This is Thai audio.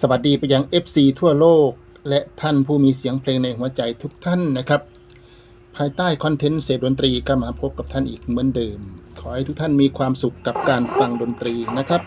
สวัสดีไปยัง FC ทั่วโลก และท่านผู้มีเสียงเพลงในหัวใจทุกท่านนะครับ ภายใต้คอนเทนต์เสพดนตรีก็มาพบกับท่านอีกเหมือนเดิม ขอให้ทุกท่านมีความสุขกับการฟังดนตรีนะครับ